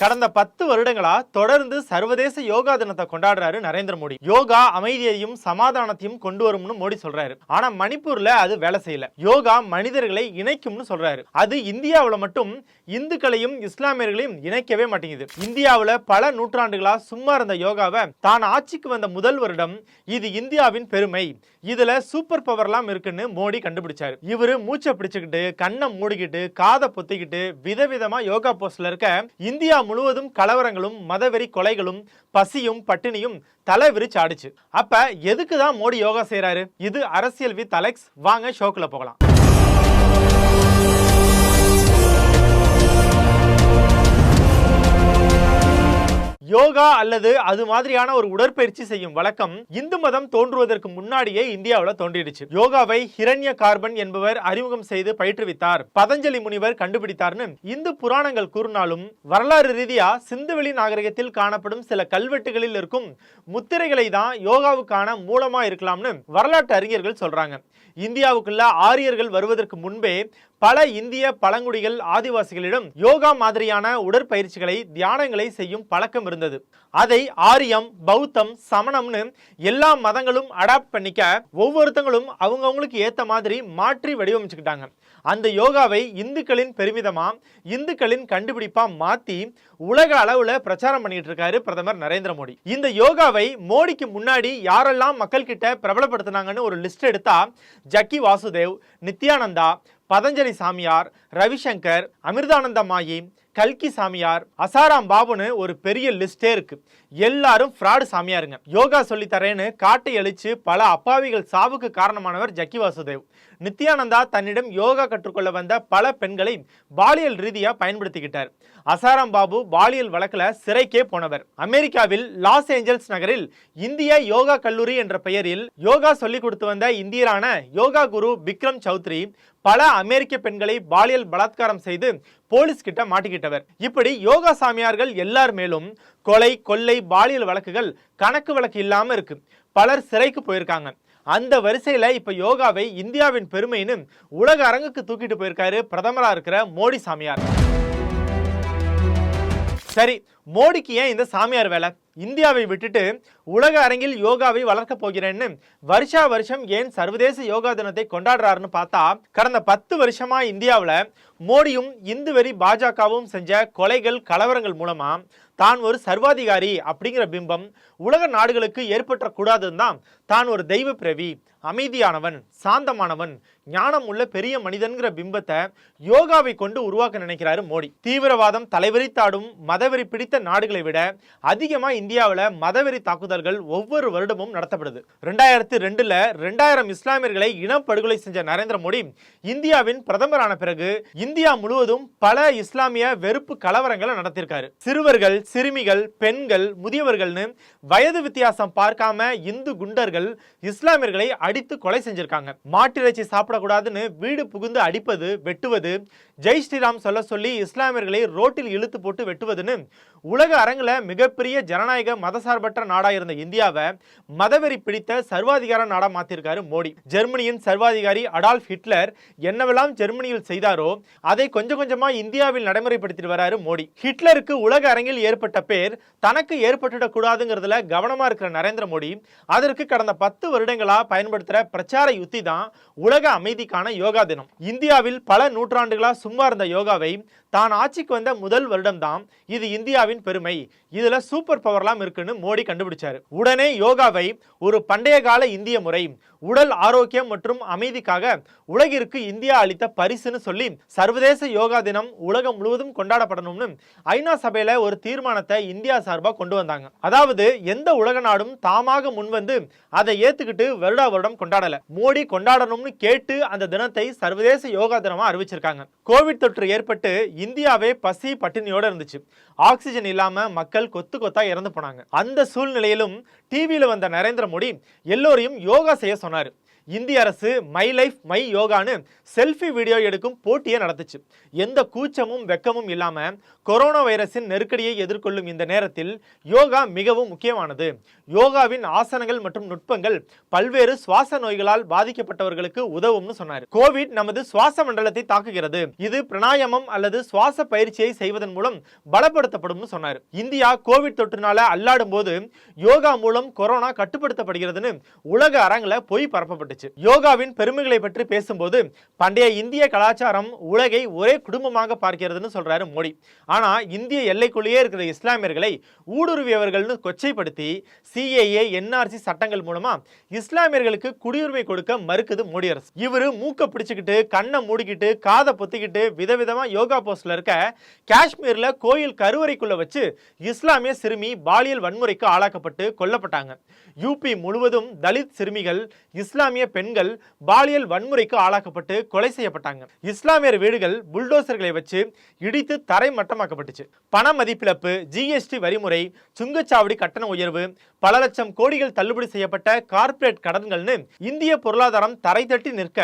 கடந்த பத்து வருடங்களா தொடர்ந்து சர்வதேச யோகா தினத்தை கொண்டாடுறாரு நரேந்திர மோடி. யோகா அமைதியையும் சமாதானத்தையும் கொண்டு வரும்னு மோடி சொல்றாரு. ஆனா மணிப்பூர்ல அது வேலை செய்யல. யோகா மனிதர்களை இணைக்கும்னு சொல்றாரு. அது இந்தியாவில் மட்டும் இந்துக்களையும் இஸ்லாமியர்களையும் இணைக்கவே மாட்டேங்குது. இந்தியாவில் பல நூற்றாண்டுகளா சும்மா இருந்த யோகாவை தான் ஆட்சிக்கு வந்த முதல் வருடம் இது இந்தியாவின் பெருமை. இதுல சூப்பர் பவர்லாம் இருக்குன்னு மோடி கண்டுபிடிச்சாரு. இவரு மூச்சை பிடிச்சுக்கிட்டு கண்ணை மூடிக்கிட்டு காதை பொத்திக்கிட்டு விதவிதமா யோகா போஸ்ட்ல இருக்க இந்தியா முழுவதும் கலவரங்களும் மதவெறி கொலைகளும் பசியும் பட்டினியும் தலை விரிச்சு ஆடுச்சு. அப்ப எதுக்கு தான் மோடி யோகா செய்யறாரு இது அரசியல் வித் அலெக்ஸ் வாங்க ஷோக்குல போகலாம். யோகா அல்லது அது மாதிரியான ஒரு உடற்பயிற்சி செய்யும் வழக்கம் இந்து மதம் தோன்றுவதற்கு முன்னாடியே இந்தியாவில் தோன்றிடுச்சு. யோகாவை ஹிரண்ய கார்பன் என்பவர் அறிமுகம் செய்து பயிற்றுவித்தார். பதஞ்சலி முனிவர் கண்டுபிடித்தார்னு இந்து புராணங்கள் கூறினாலும் வரலாறு ரீதியா சிந்துவெளி நாகரிகத்தில் காணப்படும் சில கல்வெட்டுகளில் இருக்கும் முத்திரைகளை தான் யோகாவுக்கான மூலமா இருக்கலாம்னு வரலாற்று அறிஞர்கள் சொல்றாங்க. இந்தியாவுக்குள்ள ஆரியர்கள் வருவதற்கு முன்பே பல இந்திய பழங்குடிகள் ஆதிவாசிகளிடம் யோகா மாதிரியான உடற்பயிற்சிகளை தியானங்களை செய்யும் பழக்கம் இருந்தது அதை ஆரியம் பௌத்தம் சமணம்னு எல்லா மதங்களும் அடாப்ட் பண்ணிக்க ஒவ்வொருத்தங்களும் அவங்கவுங்களுக்கு ஏத்த மாதிரி மாற்றி வடிவமைச்சுக்கிட்டாங்க. அந்த யோகாவை இந்துக்களின் பெருமிதமா இந்துக்களின் கண்டுபிடிப்பா மாத்தி உலக அளவுல பிரச்சாரம் பண்ணிட்டு இருக்காரு பிரதமர் நரேந்திர மோடி. இந்த யோகாவை மோடிக்கு முன்னாடி யாரெல்லாம் மக்கள் கிட்ட பிரபலப்படுத்தினாங்கன்னு ஒரு லிஸ்ட் எடுத்தா ஜக்கி வாசுதேவ் நித்யானந்தா பதஞ்சலி சாமியார் ரவிசங்கர் அமிர்தானந்த மாயி கல்கி சாமியார் அசாராம் பாபுன்னு ஒரு பெரிய லிஸ்டே இருக்கு. எல்லாரும் ஃப்ராடு சாமியாருங்க. யோகா சொல்லி தரேன்னு காட்டை அழிச்சு பல அப்பாவிகள் சாவுக்கு காரணமானவர் ஜக்கி வாசுதேவ். நித்யானந்தா தன்னிடம் யோகா கற்றுக்கொள்ள வந்த பல பெண்களை பாலியல் ரீதியா பயன்படுத்திக்கிட்டார். அசாராம் பாபு பாலியல் வழக்கில் சிறைக்கே போனவர். அமெரிக்காவில் லாஸ் ஏஞ்சல்ஸ் நகரில் இந்திய யோகா கல்லூரி என்ற பெயரில் யோகா சொல்லிக் கொடுத்து வந்த இந்தியரான யோகா குரு விக்ரம் சௌத்ரி பல அமெரிக்க பெண்களை பாலியல் பலாத்காரம் செய்து போலீஸ் கிட்ட மாட்டிக்கிட்டவர். இப்படி யோகா சாமியார்கள் எல்லார் மேலும் கொலை கொள்ளை பாலியல் வழக்குகள் கணக்கு வழக்கு இல்லாம இருக்கு. பலர் சிறைக்கு போயிருக்காங்க. அந்த வரிசையில் இப்போ யோகாவை இந்தியாவின் பெருமைன்னு உலக அரங்குக்கு தூக்கிட்டு போயிருக்காரு பிரதமராக இருக்கிற மோடி சாமியார். சரி மோடிக்கு ஏன் இந்த சாமியார் வேலை? இந்தியாவை விட்டுட்டு உலக அரங்கில் யோகாவை வளர்க்க போகிறேன்னு வருஷா வருஷம் ஏன் சர்வதேச யோகா தினத்தை கொண்டாடுறாருன்னு பார்த்தா கடந்த பத்து வருஷமா இந்தியாவில் மோடியும் இந்து வெறி பாஜகவும் செஞ்ச கொலைகள் கலவரங்கள் மூலமா தான் ஒரு சர்வாதிகாரி அப்படிங்கிற பிம்பம் உலக நாடுகளுக்கு ஏற்பட்டக்கூடாதுன்னு தான் தான் ஒரு தெய்வ பிறவி அமைதியானவன் சாந்தமானவன் ஞானம் உள்ள பெரிய மனிதன்கிற பிம்பத்தை யோகாவை கொண்டு உருவாக்க நினைக்கிறாரு மோடி. தீவிரவாதம் தலைவரித்தாடும் மதவெறி பிடித்த நாடுகளை விட அதிகமா இந்தியாவில் மதவெறி தாக்குதல்கள் ஒவ்வொரு வருடமும் நடத்தப்படுது. ரெண்டாயிரத்தி ரெண்டுல ரெண்டாயிரம் இஸ்லாமியர்களை இனப்படுகொலை செஞ்ச நரேந்திர மோடி இந்தியாவின் பிரதமரான பிறகு இந்தியா முழுவதும் பல இஸ்லாமிய வெறுப்பு கலவரங்களை நடத்திருக்காரு சிறுவர்கள் சிறுமிகள் பெண்கள் முதியவர்கள்னு வயது வித்தியாசம் பார்க்காம இந்து குண்டர்கள் இஸ்லாமியர்களை அடித்து கொலை செஞ்சிருக்காங்க. மாட்டிறைச்சி சாப்பிடக்கூடாதுன்னு வீடு புகுந்து அடிப்பது வெட்டுவது ஜெய் ஸ்ரீராம் சொல்ல சொல்லி இஸ்லாமியர்களை ரோட்டில் இழுத்து போட்டு வெட்டுவதுன்னு உலக அரங்கில் மிகப்பெரிய ஜனநாயக மதசார்பற்ற நாடா இருந்த இந்தியாவை மதவெறி பிடித்த சர்வாதிகார நாடா மாத்திருக்காரு மோடி. ஜெர்மனியின் சர்வாதிகாரி அடால்ஃப் ஹிட்லர் என்னவெல்லாம் ஜெர்மனியில் செய்தாரோ அதை கொஞ்சம் கொஞ்சமாக இந்தியாவில் நடைமுறைப்படுத்திட்டு வராரு மோடி. ஹிட்லருக்கு உலக அரங்கில் ஏற்பட்ட பேர் தனக்கு ஏற்பட்டுடக்கூடாதுங்கிறதுல கவனமாக இருக்கிற நரேந்திர மோடி அதற்கு கடந்த பத்து வருடங்களாக பயன்படுத்துகிற பிரச்சார யுத்தி தான் உலக அமைதிக்கான யோகா தினம். இந்தியாவில் பல நூற்றாண்டுகளாக சும்மா இருந்த யோகாவை தான் ஆட்சிக்கு வந்த முதல் வருடம்தான் இது இந்தியாவின் பெருமை. இதில் சூப்பர் பவர்லாம் இருக்குன்னு மோடி கண்டுபிடிச்சாரு. உடனே யோகாவை ஒரு பண்டைய கால இந்திய முறை உடல் ஆரோக்கியம் மற்றும் அமைதிக்காக உலகிற்கு இந்தியா அளித்த பரிசுன்னு சொல்லி சர்வதேச யோகா தினம் உலகம் முழுவதும் கொண்டாடப்படணும்னு ஐநா சபையில ஒரு தீர்மானத்தை இந்தியா சார்பா கொண்டு வந்தாங்க. அதாவது எந்த உலக நாடும் தாமாக முன்வந்து அதை ஏத்துக்கிட்டு வருடா வருடம் கொண்டாடல. மோடி கொண்டாடணும்னு கேட்டு அந்த தினத்தை சர்வதேச யோகா தினமா அறிவிச்சிருக்காங்க. கோவிட் தொற்று ஏற்பட்டு இந்தியாவே பசி பட்டினியோட இருந்துச்சு. ஆக்சிஜன் இல்லாம மக்கள் கொத்து கொத்தா இறந்து போனாங்க. அந்த சூழ்நிலையிலும் டிவியில வந்த நரேந்திர மோடி எல்லோரையும் யோகா செய்ய சொன்னாரு. இந்திய அரசு மை லைஃப் மை யோகான்னு செல்ஃபி வீடியோ எடுக்கும் போட்டியை நடத்துச்சு. எந்த கூச்சமும் வெக்கமும் இல்லாமல் கொரோனா வைரஸின் நெருக்கடியை எதிர்கொள்ளும் இந்த நேரத்தில் யோகா மிகவும் முக்கியமானது. யோகாவின் ஆசனங்கள் மற்றும் நுட்பங்கள் பல்வேறு சுவாச நோய்களால் பாதிக்கப்பட்டவர்களுக்கு உதவும்னு சொன்னார். கோவிட் நமது சுவாச மண்டலத்தை தாக்குகிறது. இது பிரணாயமம் அல்லது சுவாச பயிற்சியை செய்வதன் மூலம் பலப்படுத்தப்படும்னு சொன்னார். இந்தியா கோவிட் தொற்றுனால அல்லாடும் போது யோகா மூலம் கொரோனா கட்டுப்படுத்தப்படுகிறதுன்னு உலக அரங்கில் பொய் பரப்பப்பட்டுச்சு யோகாவின் பெருமைகளை பற்றி பேசும்போது பண்டைய இந்திய கலாச்சாரம் உலகை ஒரே குடும்பமாக பார்க்கிறதுன்னு சொல்றாரு மோடி. ஆனா இந்திய எல்லைக்குள்ளேயே இருக்கிற இஸ்லாமியர்களை ஊடுருவியவர்கள்னு கொச்சைப்படுத்தி சிஏஏ என்ஆர்சி சட்டங்கள் மூலமா இஸ்லாமியர்களுக்கு குடியுரிமை கொடுக்க மறுக்குது மோடி அரசு. இவரு மூக்க பிடிச்சுக்கிட்டு கண்ணை மூடிக்கிட்டு காதை பொத்திக்கிட்டு விதவிதமா யோகா போஸ்ட்ல இருக்க காஷ்மீர்ல கோயில் கருவறைக்குள்ள வச்சு இஸ்லாமிய சிறுமி பாலியல் வன்முறைக்கு ஆளாக்கப்பட்டு கொல்லப்பட்டாங்க. யூபி முழுவதும் தலித் சிறுமிகள் இஸ்லாமிய பெண்கள் பாலியல் வன்முறைக்கு ஆளாக்கப்பட்டு கொலை செய்யப்பட்டாங்க. இஸ்லாமியர் வீடுகள் புல்டோசர்களை வச்சு இடித்து தரை மட்டமாக்கப்பட்டுச்சு பண மதிப்பிழப்பு ஜிஎஸ்டி வரிமுறை சுங்கச்சாவடி கட்டண உயர்வு பல லட்சம் கோடிகள் தள்ளுபடி செய்யப்பட்ட கார்ப்பரேட் கடன்கள்னு இந்திய பொருளாதாரம் தரை தட்டி நிற்க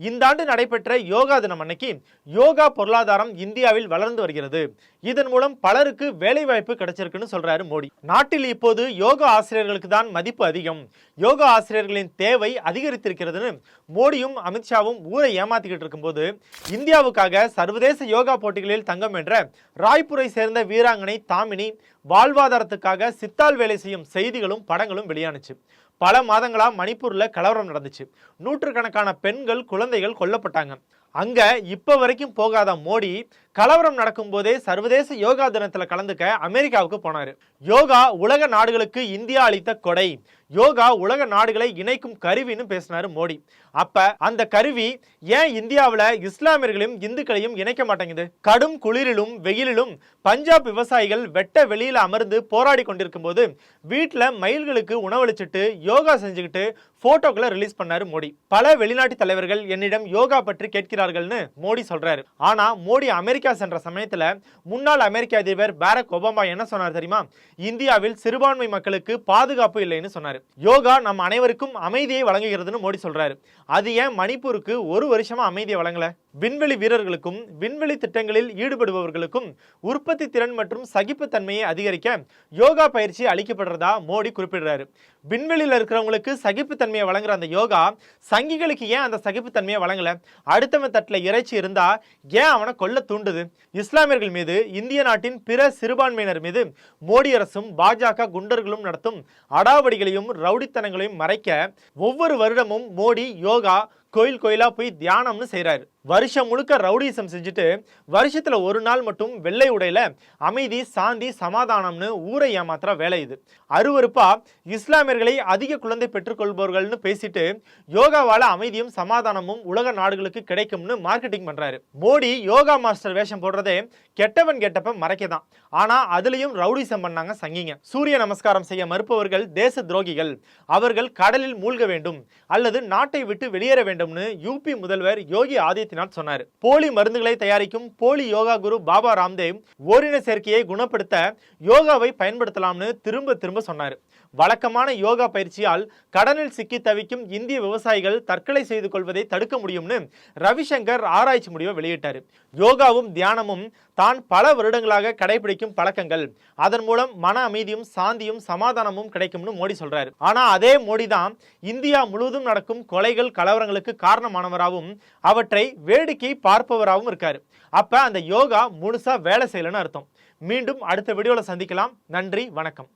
இந்த ஆண்டு நடைபெற்ற யோகா தினம் அன்னைக்கு யோகா பொருளாதாரம் இந்தியாவில் வளர்ந்து வருகிறது. இதன் மூலம் பலருக்கு வேலைவாய்ப்பு கிடைச்சிருக்குன்னு சொல்றாரு மோடி. நாட்டில் இப்போது யோகா ஆசிரியர்களுக்கு தான் மதிப்பு அதிகம். யோகா ஆசிரியர்களின் தேவை அதிகரித்து அதிகரித்திருக்கிறதுன்னு மோடியும் அமித்ஷாவும் ஊரை ஏமாத்திக்கிட்டு இருக்கும்போது இந்தியாவுக்காக சர்வதேச யோகா போட்டிகளில் தங்கம் வென்ற ராய்ப்பூரை சேர்ந்த வீராங்கனை தாமினி வாழ்வாதாரத்துக்காக சித்தால் வேலை செய்யும் செய்திகளும் படங்களும் வெளியானுச்சு. பல மாதங்களா மணிப்பூர்ல கலவரம் நடந்துச்சு. நூற்றுக்கணக்கான பெண்கள் குழந்தைகள் கொல்லப்பட்டாங்க. அங்க இப்ப வரைக்கும் போகாத மோடி கலவரம் நடக்கும் போதே சர்வதேச யோகா தினத்துல கலந்துக்க அமெரிக்காவுக்கு போனாரு. யோகா உலக நாடுகளுக்கு இந்தியா அளித்த கொடை. யோகா உலக நாடுகளை இணைக்கும் கருவின்னு பேசினாரு மோடி. அப்ப அந்த கருவி ஏன் இந்தியாவில் இஸ்லாமியர்களையும் இந்துக்களையும் இணைக்க மாட்டேங்குது? கடும் குளிரிலும் வெயிலிலும் பஞ்சாப் விவசாயிகள் வெட்ட வெளியில் அமர்ந்து போராடி கொண்டிருக்கும் போது வீட்டில் மயில்களுக்கு உணவளிச்சுட்டு யோகா செஞ்சுக்கிட்டு போட்டோக்களை ரிலீஸ் பண்ணாரு மோடி. பல வெளிநாட்டு தலைவர்கள் என்னிடம் யோகா பற்றி கேட்கிறார் கேட்கிறார்கள்னு மோடி சொல்றாரு. ஆனா மோடி அமெரிக்கா சென்ற சமயத்துல முன்னாள் அமெரிக்க அதிபர் பாரக் ஒபாமா என்ன சொன்னார் தெரியுமா? இந்தியாவில் சிறுபான்மை மக்களுக்கு பாதுகாப்பு இல்லைன்னு சொன்னாரு. யோகா நம் அனைவருக்கும் அமைதியை வழங்குகிறதுன்னு மோடி சொல்றாரு. அது ஏன் மணிப்பூருக்கு ஒரு வருஷமா அமைதியை வழங்கல? விண்வெளி வீரர்களுக்கும் விண்வெளி திட்டங்களில் ஈடுபடுபவர்களுக்கும் உற்பத்தி திறன் மற்றும் சகிப்புத்தன்மையை அதிகரிக்க யோகா பயிற்சி அளிக்கப்படுறதா மோடி குறிப்பிடுறாரு. விண்வெளியில் இருக்கிறவங்களுக்கு சகிப்புத்தன்மையை வழங்குற அந்த யோகா சங்கிகளுக்கு ஏன் அந்த சகிப்புத்தன்மையை வழங்கல? அடுத்தவன் தட்டில் இறைச்சி இருந்தா ஏன் அவனை கொல்ல தூண்டுது? இஸ்லாமியர்கள் மீது இந்திய நாட்டின் பிற சிறுபான்மையினர் மீது மோடி அரசும் பாஜக குண்டர்களும் நடத்தும் அடாவடிகளையும் ரவுடித்தனங்களையும் மறைக்க ஒவ்வொரு வருடமும் மோடி யோகா கோயில் கோயிலா போய் தியானம்னு செய்கிறாரு வருஷம் முழுக்க ரவுடிசம் செஞ்சுட்டு வருஷத்துல ஒரு நாள் மட்டும் வெள்ளை உடையில அமைதி சாந்தி சமாதானம்னு ஊரை ஏமாத்துற வேலை இது. அருவருப்பா இஸ்லாமியர்களை அதிக குழந்தை பெற்றுக்கொள்பவர்கள்னு பேசிட்டு யோகாவால் அமைதியும் சமாதானமும் உலக நாடுகளுக்கு கிடைக்கும்னு மார்க்கெட்டிங் பண்ணுறாரு மோடி யோகா மாஸ்டர் வேஷம் போடுறதே கெட்டவன் கெட்டப்ப மறைக்கதான். ஆனால் அதுலயும் ரவுடிசம் பண்ணாங்க சங்கிங்க. சூரிய நமஸ்காரம் செய்ய மறுப்பவர்கள் தேச துரோகிகள். அவர்கள் கடலில் மூழ்க வேண்டும். அல்லது நாட்டை விட்டு வெளியேற வேண்டும். வேண்டும்னு யூபி முதல்வர் யோகி ஆதித்யநாத் சொன்னார். போலி மருந்துகளை தயாரிக்கும் போலி யோகா குரு பாபா ராம்தேவ் ஓரின சேர்க்கையை குணப்படுத்த யோகாவை பயன்படுத்தலாம்னு திரும்ப திரும்ப சொன்னார். வழக்கமான யோகா பயிற்சியால் கடனில் சிக்கி தவிக்கும் இந்திய விவசாயிகள் தற்கொலை செய்து கொள்வதை தடுக்க முடியும்னு ரவிசங்கர் ஆராய்ச்சி முடிவை வெளியிட்டார். யோகாவும் தியானமும் தான் பல வருடங்களாக கடைபிடிக்கும் பழக்கங்கள். அதன் மூலம் மன அமைதியும் சாந்தியும் சமாதானமும் கிடைக்கும்னு மோடி சொல்றாரு. ஆனா அதே மோடி தான் இந்தியா முழுவதும் நடக்கும் கொலைகள் கலவரங்களுக்கு காரணமானவராகவும் அவற்றை வேடிக்கை பார்ப்பவராகவும் இருக்காரு. அப்ப அந்த யோகா முழுசா வேலை செய்யலன்னு அர்த்தம். மீண்டும் அடுத்த வீடியோவில் சந்திக்கலாம். நன்றி வணக்கம்.